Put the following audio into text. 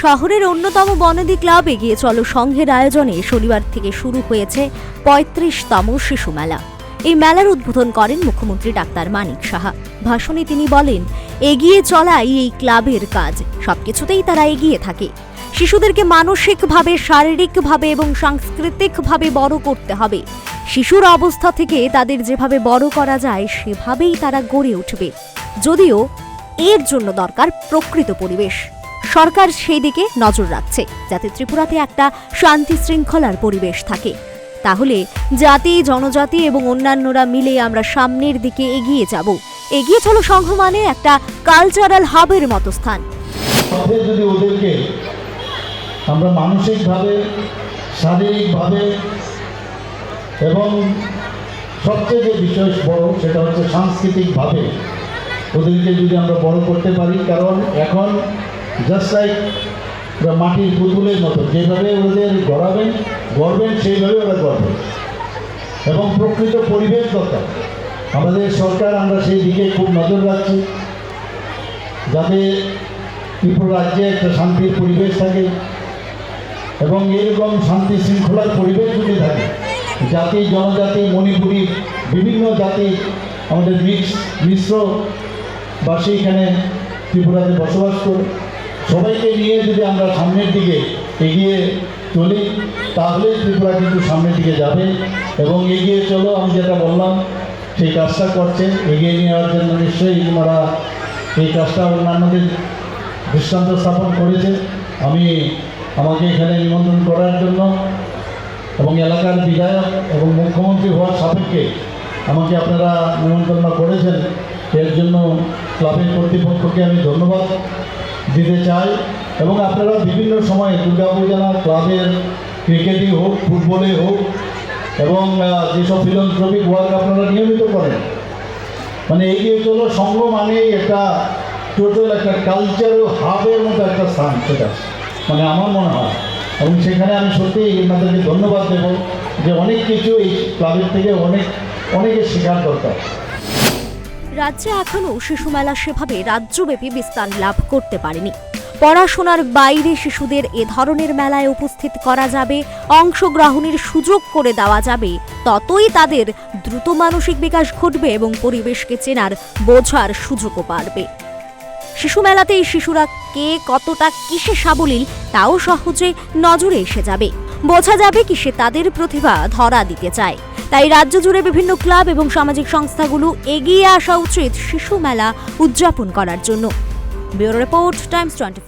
শহরের অন্যতম বনেদি ক্লাব এগিয়ে চলো সংঘের আয়োজনে। শনিবার থেকে শুরু হয়েছে পঁয়ত্রিশতম শিশু মেলা। এই মেলার উদ্বোধন করেন মুখ্যমন্ত্রী ডাক্তার মানিক সাহা। ভাষণে তিনি বলেন, এগিয়ে চলাই এই ক্লাবের কাজ। সবকিছুতেই তারা এগিয়ে থাকে। শিশুদেরকে মানসিকভাবে, শারীরিকভাবে এবং সাংস্কৃতিকভাবে বড় করতে হবে। শিশুর অবস্থা থেকে তাদের যেভাবে বড় করা যায়, সেভাবেই তারা গড়ে উঠবে। যদিও এর জন্য দরকার প্রকৃত পরিবেশ। সরকার সেই দিকে নজর রাখছে, যাতে ত্রিপুরাতে একটা শান্তি শৃঙ্খলার পরিবেশ থাকে। তাহলে জাতি, জনজাতি এবং অন্যান্যরা মিলে আমরা সামনের দিকে এগিয়ে যাব। এগিয়ে চলো সংঘ মানে একটা কালচারাল হাবের মতো স্থান। যদি ওদেরকে আমরা মানসিকভাবে, শারীরিকভাবে এবং সবচেয়ে যে বিষয় বড় সেটা হচ্ছে সাংস্কৃতিকভাবে ওদেরকে যদি আমরা বড় করতে পারি, কারণ এখন জাস্ট লাইক মাটির পুতুলের মতো, যেভাবে ওদের গড়াবেন, গড়বেন, সেইভাবে ওরা গড়বে। এবং প্রকৃত পরিবেশ দরকার। আমাদের সরকার, আমরা সেই দিকে খুব নজর রাখছি। যাতে ত্রিপুরা রাজ্যে একটা শান্তির পরিবেশ থাকে এবং এরকম শান্তি শৃঙ্খলার পরিবেশ যদি থাকে, জাতি, জনজাতি, মণিপুরি, বিভিন্ন জাতি, আমাদের মিক্স, মিশ্র বাসী এখানে ত্রিপুরাতে বসবাস করে। সবাইকে নিয়ে যদি আমরা সামনের দিকে এগিয়ে চলি, তাহলে ত্রিপুরা কিন্তু সামনের দিকে যাবে। এবং এগিয়ে চলো, আমি যেটা বললাম, সেই কাজটা করছে এগিয়ে নেওয়ার জন্য নিশ্চয়ই তোমরা এই কাজটা অন্যান্যদের দৃষ্টান্ত স্থাপন করেছে আমি আমাকে এখানে নিমন্ত্রণ করার জন্য এবং এলাকার বিধায়ক এবং মুখ্যমন্ত্রী হওয়ার সাপেক্ষে আমাকে আপনারা নিমন্ত্রণ করেছেন। এর জন্য ক্লাবের কর্তৃপক্ষকে আমি ধন্যবাদ। দিতে চাই এবং আপনারা বিভিন্ন সময়ে দুর্গাপূজা ক্লাবের ক্রিকেটই হোক ফুটবলে হোক, এবং যেসব ফিলন্থ্রপিক ওয়ার্ক আপনারা নিয়মিত করেন মানে এগিয়ে চলো সঙ্গ মানেই একটা টোটাল একটা কালচারাল হাবের মতো একটা স্থান সেটা মানে আমার মনে হয়। এবং সেখানে আমি সত্যি আপনাদেরকে ধন্যবাদ দেবো যে অনেক কিছু এই ক্লাবের থেকে অনেক অনেকে শেখার দরকার। রাজ্যে এখনও শিশু মেলা সেভাবে রাজ্যব্যাপী বিস্তার লাভ করতে পারেনি। পড়াশোনার বাইরে শিশুদের এ ধরনের মেলায় উপস্থিত করা যাবে, অংশগ্রহণের সুযোগ করে দেওয়া যাবে, ততই তাদের দ্রুত মানসিক বিকাশ ঘটবে এবং পরিবেশকে চেনার বোঝার সুযোগও বাড়বে। শিশু মেলাতেই শিশুরা কে, কতটা, কিসে সাবলীল, তাও সহজে নজরে এসে যাবে। বোঝা যাবে কি সে তাদের প্রতিভা ধরা দিতে চায়। তাই রাজ্য জুড়ে বিভিন্ন ক্লাব এবং সামাজিক সংস্থাগুলো এগিয়ে আসা উচিত শিশু মেলা উদযাপন করার জন্য। Bureau report, Times twenty